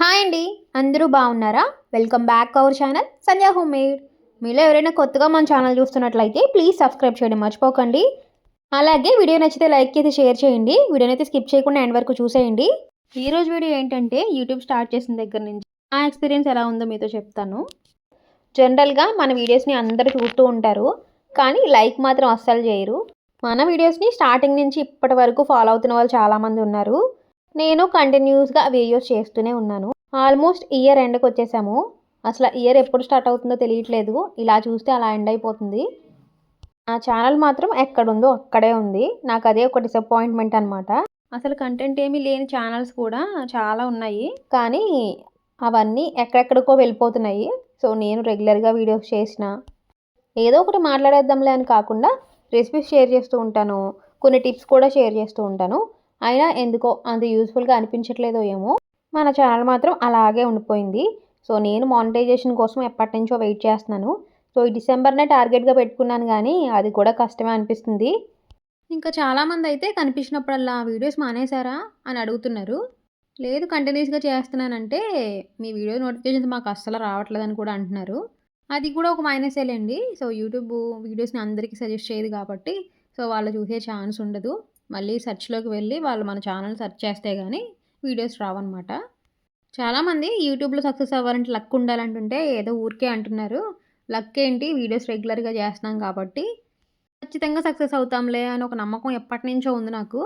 Hi అండి అందరూ బాగున్నారా? Welcome back our channel Sandhya home made మీలో ఎవరైనా కొత్తగా మన ఛానల్ చూస్తున్నట్లయితే ప్లీజ్ సబ్స్క్రైబ్ చేయడం మర్చిపోకండి. అలాగే వీడియో నచ్చితే లైక్ చేసి షేర్ చేయండి. వీడియోని అయితే స్కిప్ చేయకుండా ఎండ్ వరకు చూసేయండి. ఈరోజు వీడియో ఏంటంటే యూట్యూబ్ స్టార్ట్ చేసిన దగ్గర నుంచి ఆ ఎక్స్పీరియన్స్ ఎలా ఉందో మీతో చెప్తాను. జనరల్గా మన వీడియోస్ని అందరూ చూస్తూ ఉంటారు కానీ లైక్ మాత్రం అస్సలు చేయరు. మన వీడియోస్ని స్టార్టింగ్ నుంచి ఇప్పటి వరకు ఫాలో అవుతున్న వాళ్ళు చాలామంది ఉన్నారు. నేను కంటిన్యూస్గా వీడియోస్ చేస్తూనే ఉన్నాను. ఆల్మోస్ట్ ఇయర్ ఎండ్కి వచ్చేసాము. అసలు ఇయర్ ఎప్పుడు స్టార్ట్ అవుతుందో తెలియట్లేదు. ఇలా చూస్తే అలా ఎండ్ అయిపోతుంది. నా ఛానల్ మాత్రం ఎక్కడుందో అక్కడే ఉంది. నాకు అదే ఒక డిసప్పాయింట్మెంట్ అనమాట అసలు కంటెంట్ ఏమీ లేని ఛానల్స్ కూడా చాలా ఉన్నాయి. కానీ అవన్నీ ఎక్కడెక్కడికో వెళ్ళిపోతున్నాయి. సో నేను రెగ్యులర్గా వీడియోస్ చేసిన. ఏదో ఒకటి మాట్లాడేద్దాంలే అని కాకుండా రెసిపీస్ షేర్ చేస్తూ ఉంటాను. కొన్ని టిప్స్ కూడా షేర్ చేస్తూ ఉంటాను. అయినా ఎందుకో అంత యూస్ఫుల్గా అనిపించట్లేదో ఏమో. మన ఛానల్ మాత్రం అలాగే ఉండిపోయింది. సో నేను మానిటైజేషన్ కోసం ఎప్పటి నుంచో వెయిట్ చేస్తున్నాను. సో ఈ డిసెంబర్నే టార్గెట్గా పెట్టుకున్నాను కానీ అది కూడా కష్టమే అనిపిస్తుంది. ఇంకా చాలామంది అయితే కనిపించినప్పుడల్లా వీడియోస్ మానేశారా అని అడుగుతున్నారు. లేదు కంటిన్యూస్గా చేస్తున్నానంటే మీ వీడియో నోటిఫికేషన్స్ మాకు అస్సలు రావట్లేదని కూడా అంటున్నారు. అది కూడా ఒక మైనసేలేండి సో యూట్యూబ్ వీడియోస్ని అందరికీ సజెస్ట్ చేయదు కాబట్టి సో వాళ్ళు చూసే ఛాన్స్ ఉండదు. మళ్ళీ సెర్చ్లోకి వెళ్ళి వాళ్ళు మన ఛానల్ సెర్చ్ చేస్తే కానీ వీడియోస్ రావన్నమాట. చాలామంది యూట్యూబ్లో సక్సెస్ అవ్వాలంటే లక్ ఉండాలంటుంటే ఏదో ఊరికే అంటున్నారు. లక్ ఏంటి? వీడియోస్ రెగ్యులర్గా చేస్తున్నాం కాబట్టి ఖచ్చితంగా సక్సెస్ అవుతాంలే అని ఒక నమ్మకం ఎప్పటి నుంచో ఉంది నాకు.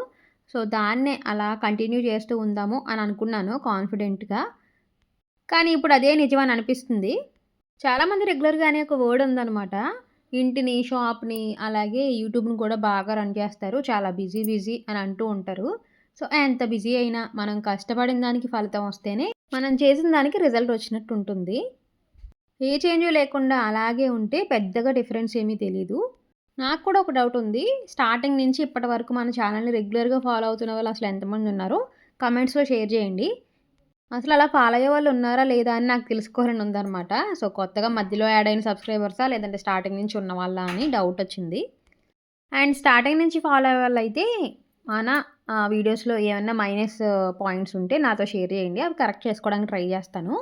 సో దాన్నే అలా కంటిన్యూ చేస్తూ ఉందాము అని అనుకున్నాను కాన్ఫిడెంట్గా. కానీ ఇప్పుడు అదే నిజమని అనిపిస్తుంది. చాలామంది రెగ్యులర్గానే ఒక వర్డ్ ఉందన్నమాట. ఇంటిని షాప్ని అలాగే యూట్యూబ్ని కూడా బాగా రన్ చేస్తారు. చాలా బిజీ బిజీ అని అంటూ ఉంటారు. సో ఎంత బిజీ అయినా మనం కష్టపడిన దానికి ఫలితం వస్తేనే మనం చేసిన దానికి రిజల్ట్ వచ్చినట్టు ఉంటుంది. ఏ చేంజ్ లేకుండా అలాగే ఉంటే పెద్దగా డిఫరెన్స్ ఏమీ తెలీదు. నాకు కూడా ఒక డౌట్ ఉంది. స్టార్టింగ్ నుంచి ఇప్పటి వరకు మన ఛానల్ని రెగ్యులర్గా ఫాలో అవుతున్న వాళ్ళు అసలు ఎంతమంది ఉన్నారో కమెంట్స్లో షేర్ చేయండి. అసలు అలా ఫాలో అయ్యే వాళ్ళు ఉన్నారా లేదా అని నాకు తెలుసుకోవాలని ఉందన్నమాట. సో కొత్తగా మధ్యలో యాడ్ అయిన సబ్స్క్రైబర్సా లేదంటే స్టార్టింగ్ నుంచి ఉన్న వాళ్ళ అని డౌట్ వచ్చింది. అండ్ స్టార్టింగ్ నుంచి ఫాలో అయ్యే వాళ్ళు అయితే మన వీడియోస్లో ఏమైనా మైనస్ పాయింట్స్ ఉంటే నాతో షేర్ చేయండి. అవి కరెక్ట్ చేసుకోవడానికి ట్రై చేస్తాను.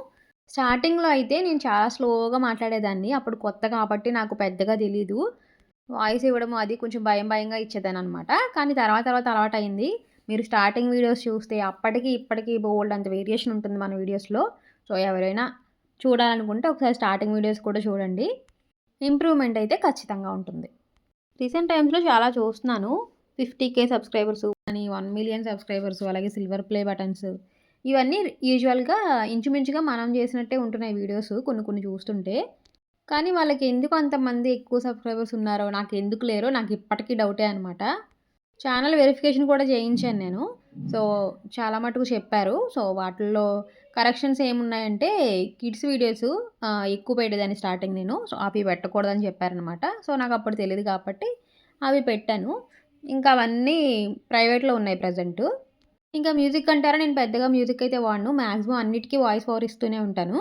స్టార్టింగ్లో అయితే నేను చాలా స్లోగా మాట్లాడేదాన్ని. అప్పుడు కొత్త కాబట్టి నాకు పెద్దగా తెలీదు. వాయిస్ ఇవ్వడం అది కొంచెం భయం భయంగా ఇచ్చేదాన్ని అనమాట కానీ తర్వాత తర్వాత అలవాటు అయింది మీరు స్టార్టింగ్ వీడియోస్ చూస్తే అప్పటికి ఇప్పటికీ బోల్డ్ అంత వేరియేషన్ ఉంటుంది మన వీడియోస్లో సో ఎవరైనా చూడాలనుకుంటే ఒకసారి స్టార్టింగ్ వీడియోస్ కూడా చూడండి. ఇంప్రూవ్మెంట్ అయితే ఖచ్చితంగా ఉంటుంది. రీసెంట్ టైమ్స్లో చాలా చూస్తున్నాను. ఫిఫ్టీ కే సబ్స్క్రైబర్స్ అని వన్ మిలియన్ సబ్స్క్రైబర్స్ అలాగే సిల్వర్ ప్లే బటన్స్ ఇవన్నీ యూజువల్గా ఇంచుమించుగా మనం చేసినట్టే ఉంటున్నాయి వీడియోస్ కొన్ని కొన్ని చూస్తుంటే. కానీ వాళ్ళకి ఎందుకు అంతమంది ఎక్కువ సబ్స్క్రైబర్స్ ఉన్నారో నాకు ఎందుకు లేరో నాకు ఇప్పటికీ డౌటే అనమాట ఛానల్ వెరిఫికేషన్ కూడా చేయించాను నేను. సో చాలా మటుకు చెప్పారు. సో వాటిల్లో కరెక్షన్స్ ఏమున్నాయంటే కిడ్స్ వీడియోస్ ఎక్కువ పెట్టేదాన్ని స్టార్టింగ్ నేను. సో అవి పెట్టకూడదని చెప్పారనమాట సో నాకు అప్పుడు తెలియదు కాబట్టి అవి పెట్టాను. ఇంకా అవన్నీ ప్రైవేట్లో ఉన్నాయి ప్రజెంట్. ఇంకా మ్యూజిక్ అంటారా? నేను పెద్దగా మ్యూజిక్ అయితే వాడను. మ్యాక్సిమం అన్నిటికీ వాయిస్ ఓవర్ ఇస్తూనే ఉంటాను.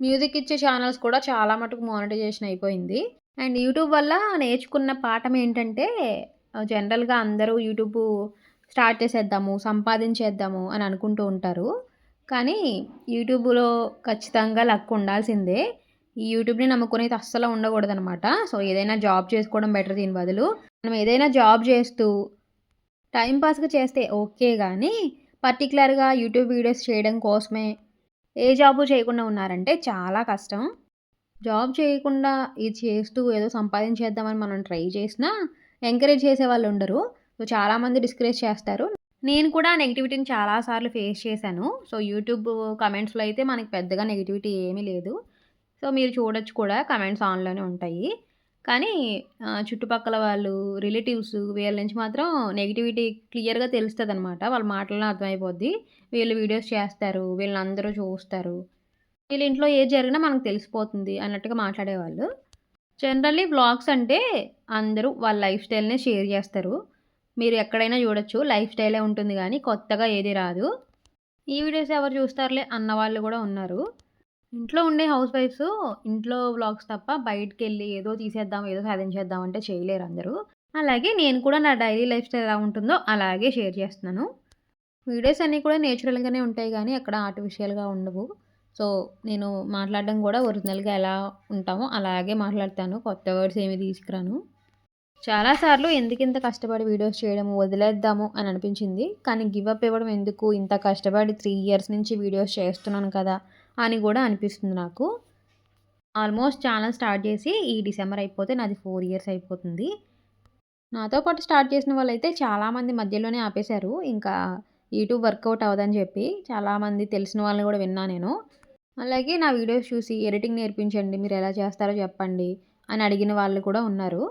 మ్యూజిక్ ఇచ్చే ఛానల్స్ కూడా చాలా మటుకు మానిటైజేషన్ అయిపోయింది. అండ్ యూట్యూబ్ వల్ల నేర్చుకున్న పాఠం ఏంటంటే జనరల్గా అందరూ యూట్యూబ్ స్టార్ట్ చేసేద్దాము సంపాదించేద్దాము అని అనుకుంటూ ఉంటారు. కానీ యూట్యూబ్లో ఖచ్చితంగా లక్ ఉండాల్సిందే. ఈ యూట్యూబ్ని నమ్ముకునేది అస్సలు ఉండకూడదనమాట. సో ఏదైనా జాబ్ చేసుకోవడం బెటర్ దీని బదులు. మనం ఏదైనా జాబ్ చేస్తూ టైంపాస్గా చేస్తే ఓకే కానీ పర్టికులర్గా యూట్యూబ్ వీడియోస్ చేయడం కోసమే ఏ జాబు చేయకుండా ఉన్నారంటే చాలా కష్టం. జాబ్ చేయకుండా ఇది చేస్తూ ఏదో సంపాదించేద్దామని మనం ట్రై చేసినా ఎంకరేజ్ చేసే వాళ్ళు ఉండరు. సో చాలామంది డిస్కరేజ్ చేస్తారు. నేను కూడా నెగిటివిటీని చాలాసార్లు ఫేస్ చేశాను. సో యూట్యూబ్ కమెంట్స్లో అయితే మనకి పెద్దగా నెగిటివిటీ ఏమీ లేదు. సో మీరు చూడొచ్చు కూడా కమెంట్స్ ఆన్లోనే ఉంటాయి. కానీ చుట్టుపక్కల వాళ్ళు రిలేటివ్స్ వీళ్ళ నుంచి మాత్రం నెగిటివిటీ క్లియర్గా తెలుస్తుంది అనమాట వాళ్ళ మాటల్లో అర్థమైపోద్ది. వీళ్ళు వీడియోస్ చేస్తారు. వీళ్ళందరూ చూస్తారు. వీళ్ళ ఇంట్లో ఏది జరిగినా మనకు తెలిసిపోతుంది అన్నట్టుగా మాట్లాడేవాళ్ళు. జనరల్లీ వ్లాగ్స్ అంటే అందరూ వాళ్ళ లైఫ్ స్టైల్నే షేర్ చేస్తారు. మీరు ఎక్కడైనా చూడొచ్చు లైఫ్ స్టైలే ఉంటుంది కానీ కొత్తగా ఏది రాదు. ఈ వీడియోస్ ఎవరు చూస్తారులే అన్న వాళ్ళు కూడా ఉన్నారు. ఇంట్లో ఉండే హౌస్ వైఫ్స్ ఇంట్లో వ్లాగ్స్ తప్ప బయటకు వెళ్ళి ఏదో తీసేద్దాం ఏదో సాధించేద్దాం అంటే చేయలేరు అందరూ. అలాగే నేను కూడా నా డైలీ లైఫ్ స్టైల్ ఎలా ఉంటుందో అలాగే షేర్ చేస్తున్నాను. వీడియోస్ అన్నీ కూడా నేచురల్గానే ఉంటాయి కానీ అక్కడ ఆర్టిఫిషియల్గా ఉండవు. సో నేను మాట్లాడడం కూడా ఒరిజినల్గా ఎలా ఉంటామో అలాగే మాట్లాడతాను. కొత్త వర్డ్స్ ఏమి తీసుకురాను. చాలాసార్లు ఎందుకు ఇంత కష్టపడి వీడియోస్ చేయడం వదిలేద్దాము అని అనిపించింది. కానీ గివ్ అప్ ఇవ్వడం ఎందుకు? ఇంత కష్టపడి త్రీ ఇయర్స్ నుంచి వీడియోస్ చేస్తున్నాను కదా అని కూడా అనిపిస్తుంది నాకు. ఆల్మోస్ట్ ఛానల్ స్టార్ట్ చేసి ఈ డిసెంబర్ అయిపోతే నాది ఫోర్ ఇయర్స్ అయిపోతుంది. నాతో పాటు స్టార్ట్ చేసిన వాళ్ళైతే చాలామంది మధ్యలోనే ఆపేశారు. ఇంకా యూట్యూబ్ వర్కౌట్ అవ్వదని చెప్పి చాలామంది తెలిసిన వాళ్ళని కూడా విన్నా నేను. అలాగే నా వీడియోస్ చూసి ఎడిటింగ్ నేర్పించండి మీరు ఎలా చేస్తారో చెప్పండి అని అడిగిన వాళ్ళు కూడా ఉన్నారు.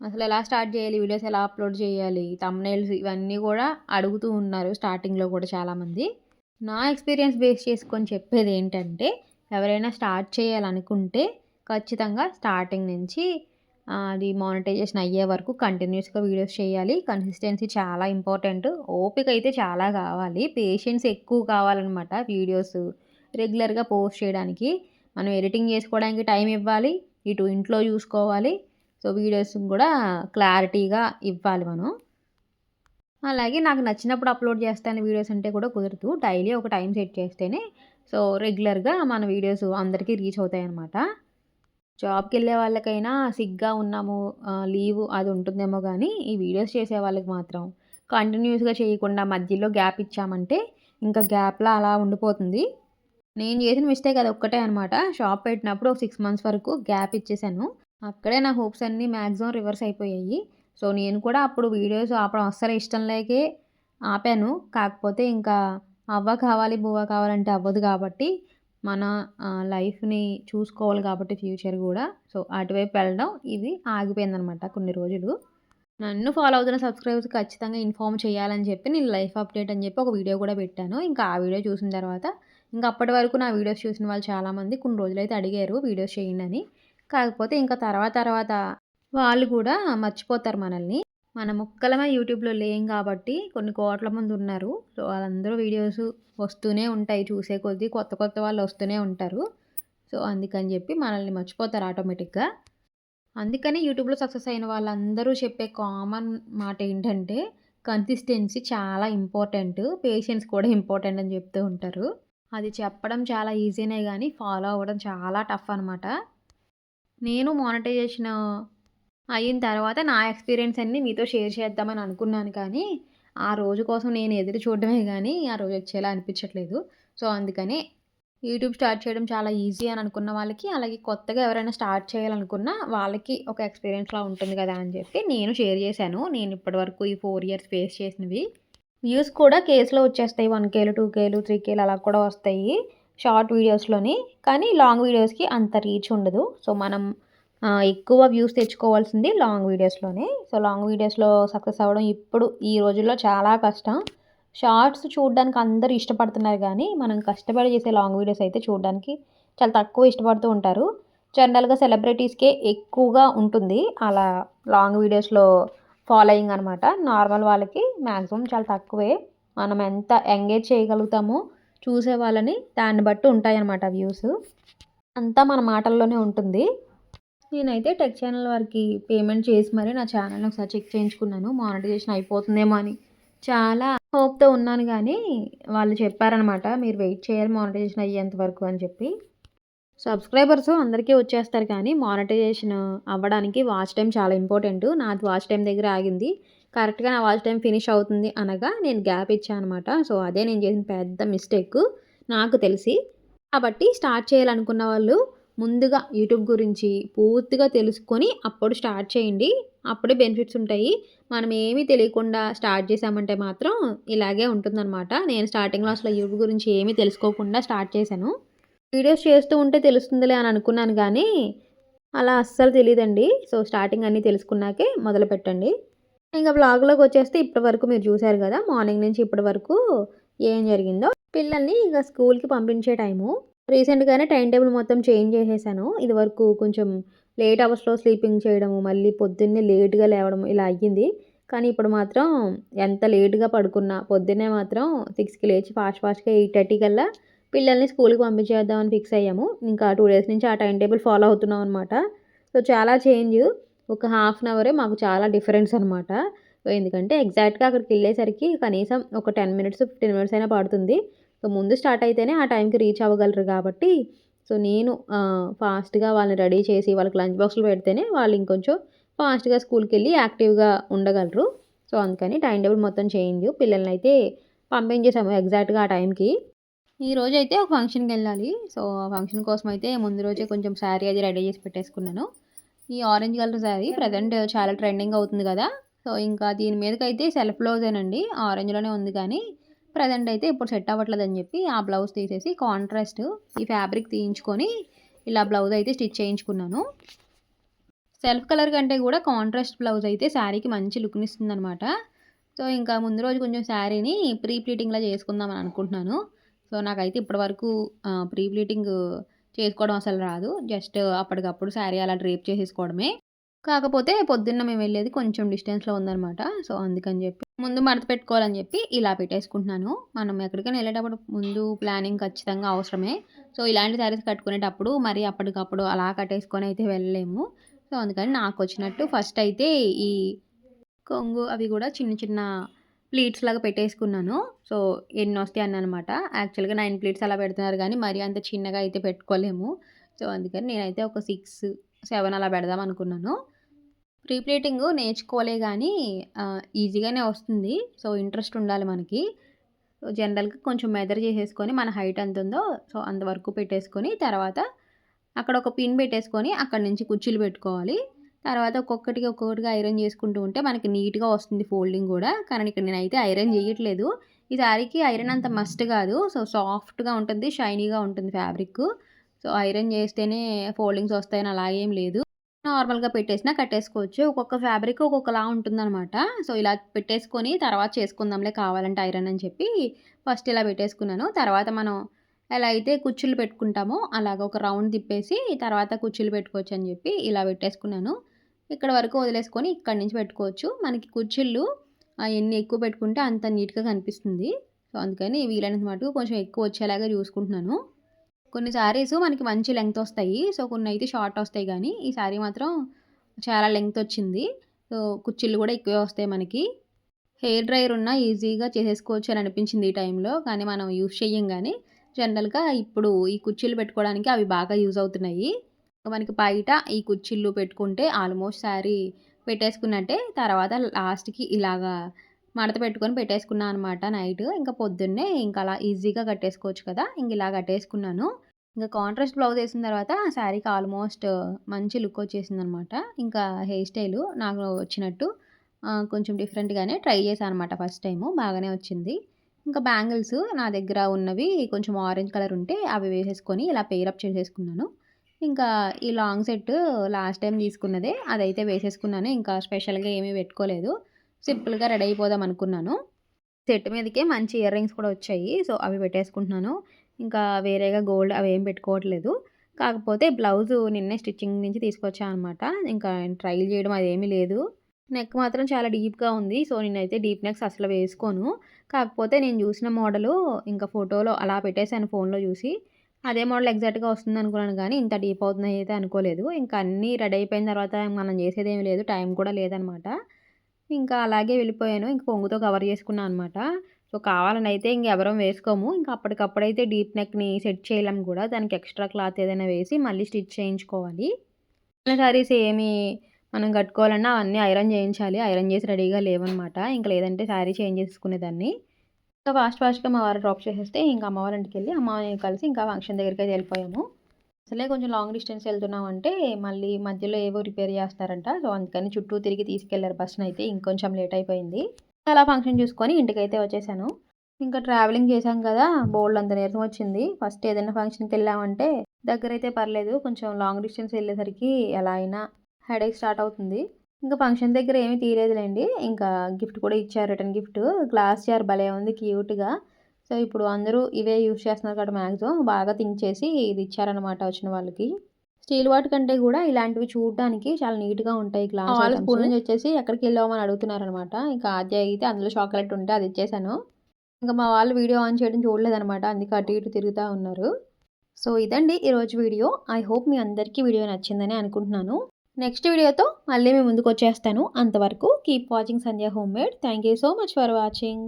అసలు ఎలా స్టార్ట్ చేయాలి వీడియోస్ ఎలా అప్లోడ్ చేయాలి తమ్నైల్స్ ఇవన్నీ కూడా అడుగుతూ ఉన్నారు స్టార్టింగ్లో కూడా చాలామంది. నా ఎక్స్పీరియన్స్ బేస్ చేసుకొని చెప్పేది ఏంటంటే ఎవరైనా స్టార్ట్ చేయాలనుకుంటే ఖచ్చితంగా స్టార్టింగ్ నుంచి అది మానిటైజేషన్ అయ్యే వరకు కంటిన్యూస్గా వీడియోస్ చేయాలి. కన్సిస్టెన్సీ చాలా ఇంపార్టెంట్ ఓపిక అయితే చాలా కావాలి. పేషెన్స్ ఎక్కువ కావాలన్నమాట వీడియోస్ రెగ్యులర్గా పోస్ట్ చేయడానికి. మనం ఎడిటింగ్ చేసుకోవడానికి టైం ఇవ్వాలి. ఇటు ఇంట్లో చూసుకోవాలి. సో వీడియోస్ కూడా క్లారిటీగా ఇవ్వాలి మనం. అలాగే నాకు నచ్చినప్పుడు అప్లోడ్ చేస్తాను. వీడియోస్ అంటే కూడా కుదరదు. డైలీ ఒక టైం సెట్ చేస్తేనే. సో రెగ్యులర్గా మన వీడియోస్ అందరికీ రీచ్ అవుతాయి అన్నమాట. జాబ్కి వెళ్ళే వాళ్ళకైనా సిగ్గా ఉన్నాము లీవ్ అది ఉంటుందేమో కానీ ఈ వీడియోస్ చేసే వాళ్ళకి మాత్రం. కంటిన్యూస్గా చేయకుండా మధ్యలో గ్యాప్ ఇచ్చామంటే ఇంకా గ్యాప్లా అలా ఉండిపోతుంది. నేను చేసిన మిస్టేక్ అది ఒక్కటే అనమాట షాప్ పెట్టినప్పుడు ఒక సిక్స్ మంత్స్ వరకు గ్యాప్ ఇచ్చేసాను. అక్కడే నా హోప్స్ అన్నీ మ్యాక్సిమం రివర్స్ అయిపోయాయి. సో నేను కూడా అప్పుడు వీడియోస్ ఆపడం అస్సలు ఇష్టం లేకే ఆపాను. కాకపోతే ఇంకా అవ్వ కావాలి బువ్వ కావాలంటే అవ్వదు కాబట్టి మన లైఫ్ని చూసుకోవాలి కాబట్టి ఫ్యూచర్ కూడా. సో అటువైపు వెళ్ళడం ఇది ఆగిపోయిందనమాట కొన్ని రోజులు. నన్ను ఫాలో అవుతున్న సబ్స్క్రైబర్స్ ఖచ్చితంగా ఇన్ఫామ్ చేయాలని చెప్పి నేను లైఫ్ అప్డేట్ అని చెప్పి ఒక వీడియో కూడా పెట్టాను. ఇంకా ఆ వీడియో చూసిన తర్వాత ఇంకా అప్పటి వరకు నా వీడియోస్ చూసిన వాళ్ళు చాలామంది కొన్ని రోజులైతే అడిగారు వీడియోస్ చేయండి అని. కాకపోతే ఇంకా తర్వాత తర్వాత వాళ్ళు కూడా మర్చిపోతారు మనల్ని. మన ముక్కలమే యూట్యూబ్లో లేం కాబట్టి కొన్ని కోట్ల మంది ఉన్నారు. సో వాళ్ళందరూ వీడియోస్ వస్తూనే ఉంటాయి చూసే కొద్దీ కొత్త కొత్త వాళ్ళు వస్తూనే ఉంటారు. సో అందుకని చెప్పి మనల్ని మర్చిపోతారు ఆటోమేటిక్గా. అందుకని యూట్యూబ్లో సక్సెస్ అయిన వాళ్ళందరూ చెప్పే కామన్ మాట ఏంటంటే కన్సిస్టెన్సీ చాలా ఇంపార్టెంట్ పేషెన్స్ కూడా ఇంపార్టెంట్ అని చెప్తూ ఉంటారు. అది చెప్పడం చాలా ఈజీనే కానీ ఫాలో అవ్వడం చాలా టఫ్ అనమాట. నేను మానిటైజేషన్ అయిన తర్వాత నా ఎక్స్పీరియన్స్ అన్నీ మీతో షేర్ చేద్దామని అనుకున్నాను కానీ ఆ రోజు కోసం నేను ఎదురు చూడడమే కానీ ఆ రోజు వచ్చేలా అనిపించట్లేదు. సో అందుకని యూట్యూబ్ స్టార్ట్ చేయడం చాలా ఈజీ అని అనుకున్న వాళ్ళకి అలాగే కొత్తగా ఎవరైనా స్టార్ట్ చేయాలనుకున్న వాళ్ళకి ఒక ఎక్స్పీరియన్స్లా ఉంటుంది కదా అని చెప్పి నేను షేర్ చేశాను. నేను ఇప్పటివరకు ఈ ఫోర్ ఇయర్స్ ఫేస్ చేసినవి. వ్యూస్ కూడా కేస్లో వచ్చేస్తాయి. వన్ కేలు టూ కేలు త్రీ కేలు అలా కూడా వస్తాయి షార్ట్ వీడియోస్లోని. కానీ లాంగ్ వీడియోస్కి అంత రీచ్ ఉండదు. సో మనం ఎక్కువ వ్యూస్ తెచ్చుకోవాల్సింది లాంగ్ వీడియోస్లోనే. సో లాంగ్ వీడియోస్లో సక్సెస్ అవ్వడం ఇప్పుడు ఈ రోజుల్లో చాలా కష్టం. షార్ట్స్ చూడడానికి అందరూ ఇష్టపడుతున్నారు కానీ మనం కష్టపడి చేసే లాంగ్ వీడియోస్ అయితే చూడడానికి చాలా తక్కువ ఇష్టపడుతూ ఉంటారు. జనరల్గా సెలబ్రిటీస్కే ఎక్కువగా ఉంటుంది అలా లాంగ్ వీడియోస్లో ఫాలోయింగ్ అనమాట నార్మల్ వాళ్ళకి మ్యాక్సిమం చాలా తక్కువే. మనం ఎంత ఎంగేజ్ చేయగలుగుతామో చూసే వాళ్ళని దాన్ని బట్టి ఉంటాయన్నమాట వ్యూస్. అంతా మన మాటల్లోనే ఉంటుంది. నేనైతే టెక్ ఛానల్ వారికి పేమెంట్ చేసి మరి నా ఛానల్ని ఒకసారి చెక్ చేయించుకున్నాను. మానిటైజేషన్ అయిపోతుందేమో అని. చాలా హోప్తో ఉన్నాను కానీ వాళ్ళు చెప్పారనమాట మీరు వెయిట్ చేయాలి మానిటైజేషన్ అయ్యేంత వరకు అని చెప్పి. సబ్స్క్రైబర్స్ అందరికీ వచ్చేస్తారు కానీ మానిటైజేషన్ అవ్వడానికి వాచ్ టైం చాలా ఇంపార్టెంట్. నాది వాచ్ టైం దగ్గర ఆగింది. కరెక్ట్గా నా వాచ్ టైం ఫినిష్ అవుతుంది అనగా నేను గ్యాప్ ఇచ్చాను అనమాట సో అదే నేను చేసిన పెద్ద మిస్టేక్ నాకు తెలిసి. కాబట్టి స్టార్ట్ చేయాలనుకున్న వాళ్ళు ముందుగా యూట్యూబ్ గురించి పూర్తిగా తెలుసుకొని అప్పుడు స్టార్ట్ చేయండి. అప్పుడే బెనిఫిట్స్ ఉంటాయి. మనం ఏమీ తెలియకుండా స్టార్ట్ చేసామంటే మాత్రం ఇలాగే ఉంటుందన్నమాట. నేను స్టార్టింగ్లో అసలు యూట్యూబ్ గురించి ఏమీ తెలుసుకోకుండా స్టార్ట్ చేశాను. వీడియోస్ చేస్తూ ఉంటే తెలుస్తుందిలే అని అనుకున్నాను కానీ అలా అస్సలు తెలియదండి సో స్టార్టింగ్ అన్నీ తెలుసుకున్నాకే మొదలు పెట్టండి. ఇంకా బ్లాగ్లోకి వచ్చేస్తే ఇప్పటి వరకు మీరు చూశారు కదా మార్నింగ్ నుంచి ఇప్పటి వరకు ఏం జరిగిందో. పిల్లల్ని ఇంకా స్కూల్కి పంపించే టైము. రీసెంట్గానే టైం టేబుల్ మొత్తం చేంజ్ చేసేసాను. ఇది వరకు కొంచెం లేట్ అవర్స్లో స్లీపింగ్ చేయడము మళ్ళీ పొద్దున్నే లేట్గా లేవడం ఇలా అయ్యింది. కానీ ఇప్పుడు మాత్రం ఎంత లేట్గా పడుకున్నా పొద్దున్నే మాత్రం సిక్స్కి లేచి ఫాస్ట్ ఫాస్ట్గా ఎయిట్ థర్టీ కల్లా పిల్లల్ని స్కూల్కి పంపించేద్దామని ఫిక్స్ అయ్యాము. ఇంకా టూ డేస్ నుంచి ఆ టైం టేబుల్ ఫాలో అవుతున్నాం అనమాట సో చాలా చేంజ్ ఒక హాఫ్ అన్ అవరే మాకు చాలా డిఫరెన్స్ అనమాట ఎందుకంటే ఎగ్జాక్ట్గా అక్కడికి వెళ్ళేసరికి కనీసం ఒక టెన్ మినిట్స్ ఫిఫ్టీన్ మినిట్స్ అయినా పడుతుంది. సో ముందు స్టార్ట్ అయితేనే ఆ టైంకి రీచ్ అవ్వగలరు కాబట్టి సో నేను ఫాస్ట్గా వాళ్ళని రెడీ చేసి వాళ్ళకి లంచ్ బాక్స్లు పెడితేనే వాళ్ళు ఇంకొంచెం ఫాస్ట్గా స్కూల్కి వెళ్ళి యాక్టివ్గా ఉండగలరు. సో అందుకని టైం టేబుల్ మొత్తం చేంజ్. పిల్లల్ని అయితే పంపించేసాము ఎగ్జాక్ట్గా ఆ టైంకి. ఈ రోజు అయితే ఒక ఫంక్షన్కి వెళ్ళాలి సో ఆ ఫంక్షన్ కోసం అయితే ముందు రోజే కొంచెం శారీ అది రెడీ చేసి పెట్టేసుకున్నాను. ఈ ఆరెంజ్ కలర్ శారీ ప్రజెంట్ చాలా ట్రెండింగ్ అవుతుంది కదా. సో ఇంకా దీని మీదకి అయితే సెల్ఫ్ బ్లౌజేనండి ఆరెంజ్లోనే ఉంది కానీ ప్రజెంట్ అయితే ఇప్పుడు సెట్ అవ్వట్లేదు అని చెప్పి ఆ బ్లౌజ్ తీసేసి కాంట్రాస్ట్ ఈ ఫ్యాబ్రిక్ తీయించుకొని ఇలా బ్లౌజ్ అయితే స్టిచ్ చేయించుకున్నాను. సెల్ఫ్ కలర్ కంటే కూడా కాంట్రాస్ట్ బ్లౌజ్ అయితే శారీకి మంచి లుక్ని ఇస్తుంది అనమాట సో ఇంకా ముందు రోజు కొంచెం శారీని ప్రీ ప్లీటింగ్లా చేసుకుందామని అనుకుంటున్నాను. సో నాకైతే ఇప్పటివరకు ప్రీ ప్లీటింగ్ చేసుకోవడం అసలు రాదు. జస్ట్ అప్పటికప్పుడు శారీ అలా డ్రేప్ చేసేసుకోవడమే. కాకపోతే పొద్దున్న మేము వెళ్ళేది కొంచెం డిస్టెన్స్లో ఉందన్నమాట. సో అందుకని చెప్పి ముందు మడత పెట్టుకోవాలని చెప్పి ఇలా పెట్టేసుకుంటున్నాను. మనం ఎక్కడికైనా వెళ్ళేటప్పుడు ముందు ప్లానింగ్ ఖచ్చితంగా అవసరమే. సో ఇలాంటి శారీస్ కట్టుకునేటప్పుడు మరి అప్పటికప్పుడు అలా కట్టేసుకొని అయితే వెళ్ళలేము. సో అందుకని నాకు వచ్చినట్టు ఫస్ట్ అయితే ఈ కొంగు అవి కూడా చిన్న చిన్న ప్లీట్స్ లాగా పెట్టేసుకున్నాను. సో ఎన్ని వస్తాయి అన్నమాట. అనమాట యాక్చువల్గా నైన్ ప్లేట్స్ అలా పెడుతున్నారు కానీ మరీ అంత చిన్నగా అయితే పెట్టుకోలేము. సో అందుకని నేనైతే ఒక సిక్స్ సెవెన్ అలా పెడదాం అనుకున్నాను. ప్రీ ప్లేటింగ్ నేర్చుకోలే కానీ ఈజీగానే వస్తుంది. సో ఇంట్రెస్ట్ ఉండాలి మనకి. సో జనరల్గా కొంచెం మెదర్ చేసేసుకొని మన హైట్ ఎంత ఉందో సో అంతవరకు పెట్టేసుకొని తర్వాత అక్కడ ఒక పిన్ పెట్టేసుకొని అక్కడ నుంచి కుర్చీలు పెట్టుకోవాలి. తర్వాత ఒక్కొక్కటికి ఒక్కొక్కటిగా ఐరన్ చేసుకుంటూ ఉంటే మనకి నీట్గా వస్తుంది ఫోల్డింగ్ కూడా. కానీ ఇక్కడ నేనైతే ఐరన్ చేయట్లేదు. ఈ శారీకి ఐరన్ అంత మస్ట్ కాదు. సో సాఫ్ట్గా ఉంటుంది షైనీగా ఉంటుంది ఫ్యాబ్రిక్ సో ఐరన్ చేస్తేనే ఫోల్డింగ్స్ వస్తాయని అలాగేం లేదు. నార్మల్గా పెట్టేసినా కట్టేసుకోవచ్చు. ఒక్కొక్క ఫ్యాబ్రిక్ ఒక్కొక్కలా ఉంటుందన్నమాట. సో ఇలా పెట్టేసుకొని తర్వాత చేసుకుందాంలే కావాలంటే ఐరన్ అని చెప్పి ఫస్ట్ ఇలా పెట్టేసుకున్నాను. తర్వాత మనం ఎలా అయితే కుర్చీలు పెట్టుకుంటామో అలాగ ఒక రౌండ్ తిప్పేసి తర్వాత కుర్చీలు పెట్టుకోవచ్చు అని చెప్పి ఇలా పెట్టేసుకున్నాను. ఇక్కడ వరకు వదిలేసుకొని ఇక్కడి నుంచి పెట్టుకోవచ్చు. మనకి కుర్చీలు ఎన్ని ఎక్కువ పెట్టుకుంటే అంత నీట్గా కనిపిస్తుంది. సో అందుకని వీలైనంత మటుకు కొంచెం ఎక్కువ వచ్చేలాగా చూసుకుంటున్నాను. కొన్ని శారీస్ మనకి మంచి లెంగ్త్ వస్తాయి. సో కొన్ని అయితే షార్ట్ వస్తాయి కానీ ఈ శారీ మాత్రం చాలా లెంగ్త్ వచ్చింది. సో కుర్చీలు కూడా ఎక్కువే వస్తాయి మనకి. హెయిర్ డ్రైయర్ ఉన్నా ఈజీగా చేసేసుకోవచ్చు అని అనిపించింది ఈ టైంలో కానీ మనం యూజ్ చేయం కానీ జనరల్గా ఇప్పుడు ఈ కుర్చీలు పెట్టుకోవడానికి అవి బాగా యూజ్ అవుతున్నాయి. మనకి బయట ఈ కుర్చీలు పెట్టుకుంటే ఆల్మోస్ట్ శారీ పెట్టేసుకున్నట్టే తర్వాత లాస్ట్కి ఇలాగా మడత పెట్టుకొని పెట్టేసుకున్నాను అనమాట నైట్. ఇంకా పొద్దున్నే ఇంకా అలా ఈజీగా కట్టేసుకోవచ్చు కదా ఇంక ఇలా కట్టేసుకున్నాను. ఇంకా కాంట్రాస్ట్ బ్లౌజ్ వేసిన తర్వాత శారీకి ఆల్మోస్ట్ మంచి లుక్ వచ్చేసింది అనమాట ఇంకా హెయిర్ స్టైల్ నాకు వచ్చినట్టు కొంచెం డిఫరెంట్గానే ట్రై చేశాను అనమాట ఫస్ట్ టైము బాగానే వచ్చింది. ఇంకా బ్యాంగిల్స్ నా దగ్గర ఉన్నవి కొంచెం ఆరెంజ్ కలర్ ఉంటే అవి వేసేసుకొని ఇలా పేరప్ చేసేసుకున్నాను. ఇంకా ఈ లాంగ్ సెట్ లాస్ట్ టైం తీసుకున్నదే అదైతే వేసేసుకున్నాను. ఇంకా స్పెషల్గా ఏమీ పెట్టుకోలేదు. సింపుల్గా రెడీ అయిపోదాం అనుకున్నాను. సెట్ మీదకే మంచి ఇయర్ రింగ్స్ కూడా వచ్చాయి. సో అవి పెట్టేసుకుంటున్నాను. ఇంకా వేరేగా గోల్డ్ అవి ఏం పెట్టుకోవట్లేదు. కాకపోతే బ్లౌజ్ నిన్నే స్టిచ్చింగ్ నుంచి తీసుకొచ్చాను అనమాట ఇంకా ట్రైల్ చేయడం అదేమీ లేదు. నెక్ మాత్రం చాలా డీప్గా ఉంది. సో నేనైతే డీప్ నెక్స్ అసలు వేసుకోను. కాకపోతే నేను చూసిన మోడలు ఇంకా ఫోటోలో అలా పెట్టేశాను ఫోన్లో చూసి. అదే మోడల్ ఎగ్జాక్ట్గా వస్తుంది అనుకున్నాను కానీ ఇంత డీప్ అవుతుంది అయితే అనుకోలేదు. ఇంకా అన్నీ రెడీ అయిపోయిన తర్వాత మనం చేసేది ఏమి లేదు టైం కూడా లేదనమాట. ఇంకా అలాగే వెళ్ళిపోయాను. ఇంక పొంగుతో కవర్ చేసుకున్నాను అనమాట. సో కావాలని అయితే ఇంకెవరం వేసుకోము. ఇంకా అప్పటికప్పుడైతే డీప్ నెక్ని సెట్ చేయలేం కూడా. దానికి ఎక్స్ట్రా క్లాత్ ఏదైనా వేసి మళ్ళీ స్టిచ్ చేయించుకోవాలి. సారీస్ ఏమి మనం కట్టుకోవాలన్నా అవన్నీ ఐరన్ చేయించాలి. ఐరన్ చేసి రెడీగా లేవన్నమాట ఇంకా లేదంటే శారీ చేంజ్ చేసుకునేదాన్ని. ఇంకా ఫాస్ట్ ఫాస్ట్గా మా వారు డ్రాప్ చేసేస్తే ఇంకా అమ్మవారి ఇంటికి వెళ్ళి అమ్మవారిని కలిసి ఇంకా ఫంక్షన్ దగ్గరికి అయితే వెళ్ళిపోయాము. అసలే కొంచెం లాంగ్ డిస్టెన్స్ వెళ్తున్నాం అంటే మళ్ళీ మధ్యలో ఏవో రిపేర్ చేస్తారంట. సో అందుకని చుట్టూ తిరిగి తీసుకెళ్ళారు బస్సును అయితే ఇంకొంచెం లేట్ అయిపోయింది. అలా ఫంక్షన్ చూసుకొని ఇంటికి అయితే వచ్చేసాను. ఇంకా ట్రావెలింగ్ చేశాం కదా బోల్డ్ అంత నీరసం వచ్చింది. ఫస్ట్ ఏదైనా ఫంక్షన్కి వెళ్ళామంటే దగ్గర అయితే పర్లేదు కొంచెం లాంగ్ డిస్టెన్స్ వెళ్ళేసరికి ఎలా అయినా హెడేక్ స్టార్ట్ అవుతుంది. ఇంకా ఫంక్షన్ దగ్గర ఏమీ తీరేదులేండి. ఇంకా గిఫ్ట్ కూడా ఇచ్చారు రిటర్న్ గిఫ్ట్. గ్లాస్ జార్ భలే ఉంది క్యూట్గా. సో ఇప్పుడు అందరూ ఇవే యూస్ చేస్తున్నారు కాబట్టి మ్యాక్సిమం బాగా థింక్ చేసి ఇది ఇచ్చారనమాట వచ్చిన వాళ్ళకి. స్టీల్ వాటి కంటే కూడా ఇలాంటివి చూడడానికి చాలా నీట్గా ఉంటాయి గ్లాస్ వాళ్ళ స్కూల్ నుంచి వచ్చేసి ఎక్కడికి వెళ్ళామని అడుగుతున్నారనమాట ఇంకా ఆద్య అయితే అందులో చాక్లెట్ ఉంటే అది ఇచ్చేసాను. ఇంకా మా వాళ్ళు వీడియో ఆన్ చేయడం చూడలేదనమాట అందుకే అటు ఇటు తిరుగుతూ ఉన్నారు. సో ఇదండి ఈరోజు వీడియో. ఐ హోప్ మీ అందరికీ వీడియో నచ్చిందని అనుకుంటున్నాను. నెక్స్ట్ వీడియోతో మళ్ళీ మేము ముందుకు వచ్చేస్తాను అంతవరకు keep watching Sandhya home made thank you so much for watching